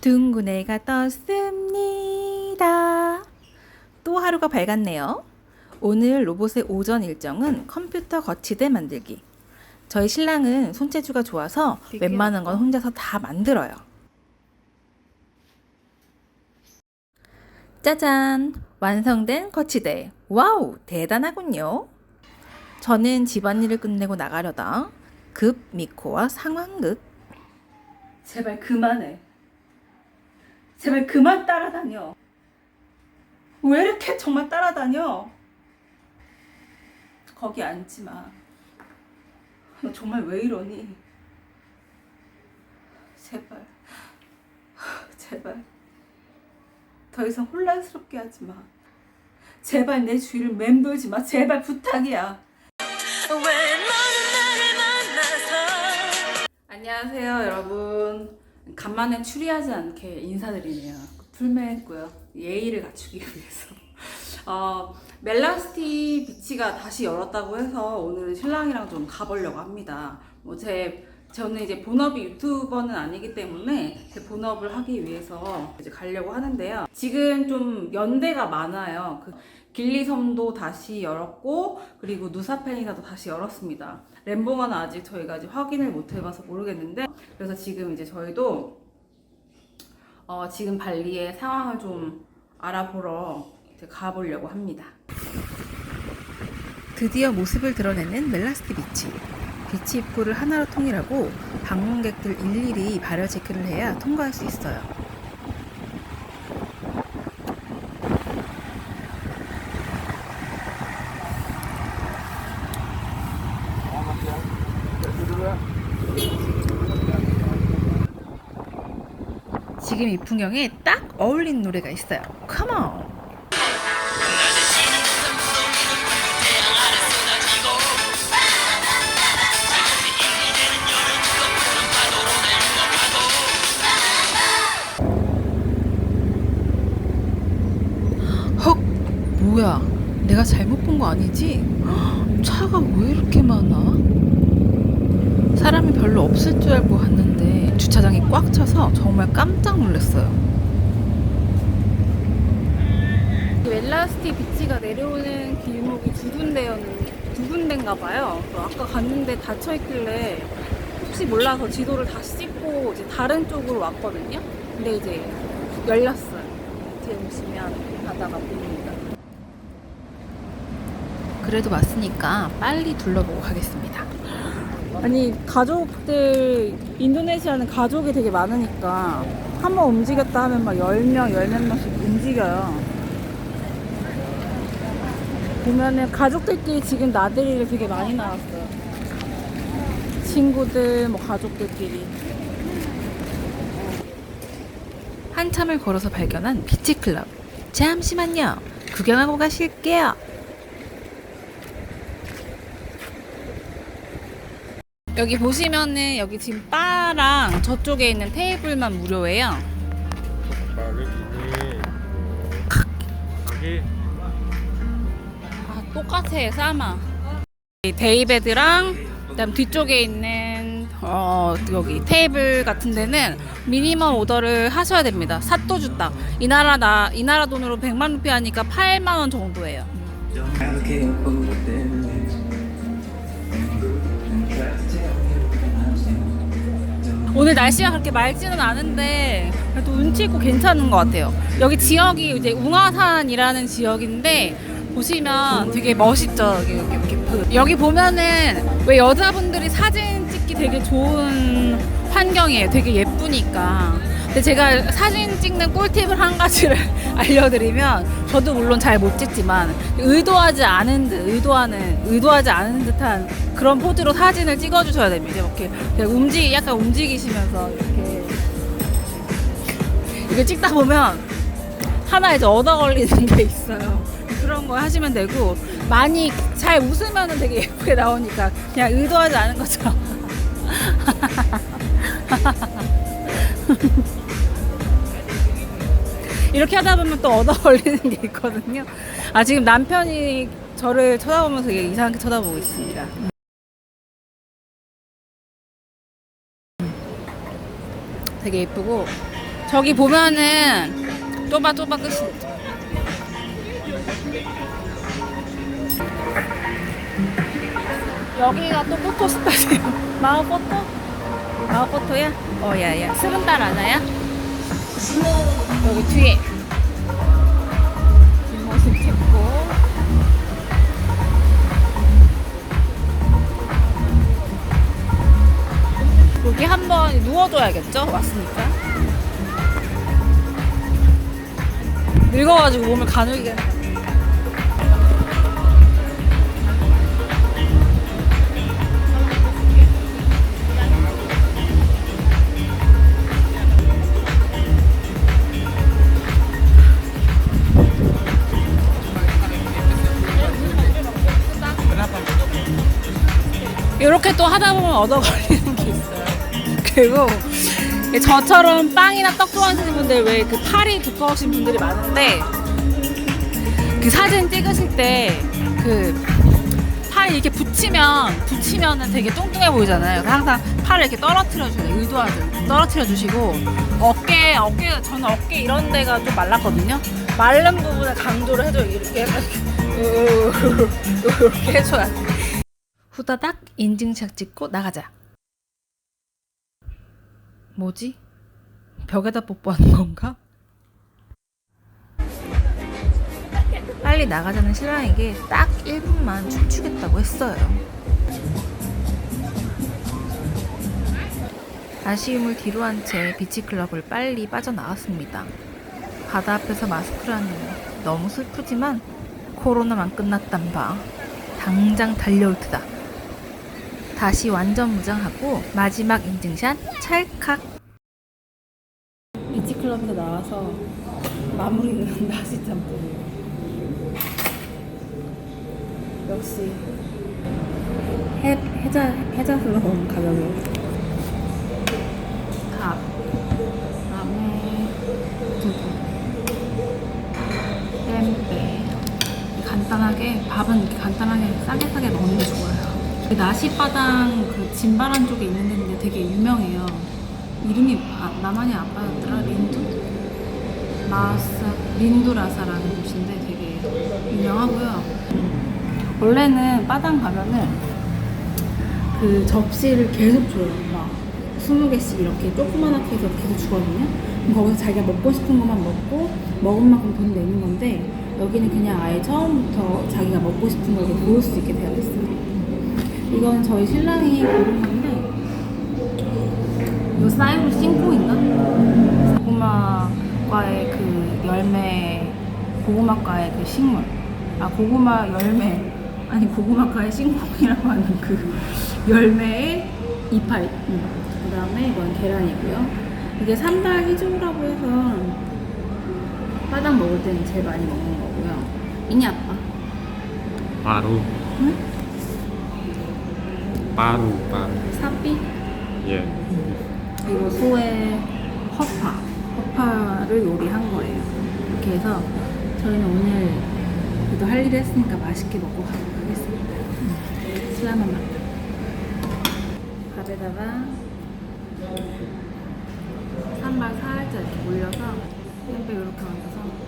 둥근 애가 떴습니다. 또 하루가 밝았네요. 오늘 로봇의 오전 일정은 컴퓨터 거치대 만들기. 저희 신랑은 손재주가 좋아서 웬만한 건 혼자서 다 만들어요. 짜잔! 완성된 거치대. 와우! 대단하군요. 저는 집안일을 끝내고 나가려다 급 미코와 상황극. 제발 그만해. 제발 그만 따라다녀. 왜 이렇게 정말 따라다녀? 거기 앉지 마. 너 정말 왜 이러니? 제발. 제발. 더 이상 혼란스럽게 하지 마. 제발 내 주위를 맴돌지 마. 제발 부탁이야. 안녕하세요, 여러분. 간만에 추리하지 않게 인사드리네요. 풀매했고요. 예의를 갖추기 위해서. 어, 멜라스티 비치가 다시 열었다고 해서 오늘 신랑이랑 좀 가보려고 합니다. 뭐 제, 저는 이제 본업이 유튜버는 아니기 때문에 제 본업을 하기 위해서 이제 가려고 하는데요. 지금 좀 연대가 많아요. 그 길리섬도 다시 열었고, 그리고 누사펜이사도 다시 열었습니다. 램봉은 아직 저희가 아직 확인을 못 해봐서 모르겠는데, 그래서 지금 이제 저희도 어, 지금 발리의 상황을 좀 알아보러 이제 가보려고 합니다. 드디어 모습을 드러내는 멜라스티 비치. 비치 입구를 하나로 통일하고 방문객들 일일이 발열 체크를 해야 통과할 수 있어요. 지금 이 풍경에 딱 어울리는 노래가 있어요. Come on! 헉! 뭐야? 내가 잘못 본 거 아니지? 헉, 차가 왜 이렇게 많아? 사람이 별로 없을 줄 알고 왔는데 주차장이 꽉 차서 정말 깜짝 놀랐어요. 웰라스티 비치가 내려오는 길목이 두 군데였는데 두 군데인가 봐요. 또 아까 갔는데 닫혀 있길래 혹시 몰라서 지도를 다시 찍고 이제 다른 쪽으로 왔거든요. 근데 이제 열렸어요. 뒤에 보시면 바다가 보입니다. 그래도 왔으니까 빨리 둘러보고 가겠습니다. 아니 가족들 인도네시아는 가족이 되게 많으니까 한 번 움직였다 하면 막 10명, 10몇 명씩 움직여요. 보면은 가족들끼리 지금 나들이를 되게 많이 나왔어요. 친구들, 뭐 가족들끼리. 한참을 걸어서 발견한 비치클럽. 잠시만요. 구경하고 가실게요. 여기 보시면은 여기 지금 바랑 저쪽에 있는 테이블만 무료예요. 마르기니 여기 아, 똑같아. 이 데이베드랑 그다음 뒤쪽에 있는 어 여기 테이블 같은 데는 미니멈 오더를 하셔야 됩니다. 사또 주당. 이 나라 나 이 나라 돈으로 100만 루피 하니까 8만 원 정도예요. 오늘 날씨가 그렇게 맑지는 않은데 그래도 운치 있고 괜찮은 것 같아요. 여기 지역이 이제 웅화산이라는 지역인데 보시면 되게 멋있죠. 여기, 여기, 그- 여기 보면은 왜 여자분들이 사진 찍기 되게 좋은 환경이에요. 되게 예쁘니까. 근데 제가 사진 찍는 꿀팁을 한 가지를 알려드리면 저도 물론 잘 못 찍지만 의도하지 않은 듯 의도하는 의도하지 않은 듯한 그런 포즈로 사진을 찍어주셔야 됩니다. 이렇게 움직 약간 움직이시면서 이렇게 이거 찍다 보면 하나 이제 얻어 걸리는 게 있어요. 그런 거 하시면 되고 많이 잘 웃으면은 되게 예쁘게 나오니까 그냥 의도하지 않은 것처럼. 이렇게 하다 보면 또 얻어 걸리는 게 있거든요. 아 지금 남편이 저를 쳐다보면서 이상하게 쳐다보고 있습니다. 되게 예쁘고 저기 보면은 또박또박 끝이 여기가 또 포토 스팟이에요. 마오 포토? 마오 포토야? 어, 야, 야. 스른달 아나야? 여기 뒤에. 뒷모습 찍고. 여기 한번 누워줘야겠죠? 왔으니까. 늙어가지고 몸을 가누게. 이렇게 또 하다 보면 얻어 걸리는 게 있어요. 그리고 저처럼 빵이나 떡 좋아하시는 분들 왜 그 팔이 두꺼우신 분들이 많은데 그 사진 찍으실 때 그 팔 이렇게 붙이면 붙이면은 되게 뚱뚱해 보이잖아요. 항상 팔을 이렇게 떨어뜨려 주세요. 의도하듯 떨어뜨려 주시고 어깨 어깨 저는 어깨 이런 데가 좀 말랐거든요. 마른 부분을 강조를 해줘요. 이렇게 이렇게 해줘야 돼. 후다닥 인증샷 찍고 나가자. 뭐지? 벽에다 뽀뽀하는 건가? 빨리 나가자는 신랑에게 딱 1분만 춤추겠다고 했어요. 아쉬움을 뒤로 한 채 비치클럽을 빨리 빠져나왔습니다. 바다 앞에서 마스크라니 너무 슬프지만 코로나만 끝났단 바 당장 달려올 테다. 다시 완전 무장하고 마지막 인증샷 찰칵. 비치클럽에서 나와서 마무리는 나시 짬뽕. 역시 해 해자 해자스러운 가격에 밥, 그다음에 두부, 햄빼. 간단하게 밥은 이렇게 간단하게 싸게 싸게 먹는 게 좋아요. 그 나시바당 그 진바란 쪽에 있는 데인데 되게 유명해요. 이름이 아, 나만이 안 빠졌더라 린두 마사 린두라사라는 곳인데 되게 유명하고요. 원래는 바당 가면은 그 접시를 계속 줘요. 막 20개씩 이렇게 조그만하게 해서 계속 주거든요. 거기서 자기가 먹고 싶은 것만 먹고 먹은 만큼 돈 내는 건데 여기는 그냥 아예 처음부터 자기가 먹고 싶은 걸 고를 수 있게 되어 있어요. 이건 저희 신랑이 고른 건데 이거 사이로 싱코인가? 고구마과의 그 열매 고구마과의 그 식물. 아 고구마 열매. 아니 고구마과의 싱콩이라고 하는 그 열매의 이파리. 그 다음에 이건 계란이고요. 이게 삼달 희종이라고 해서 바닥 먹을 때는 제일 많이 먹는 거고요. 이니 아빠? 바로. 응? 바로 바로 사삐 예 그리고 소의 허파, 허파를 요리한 거예요. 이렇게 해서 저희는 오늘 그래도 할 일을 했으니까 맛있게 먹고 가도록 하겠습니다. 음, 슬라만 맛. 밥에다가 산발 살짝 이렇게 올려서 햄배 이렇게 얹어서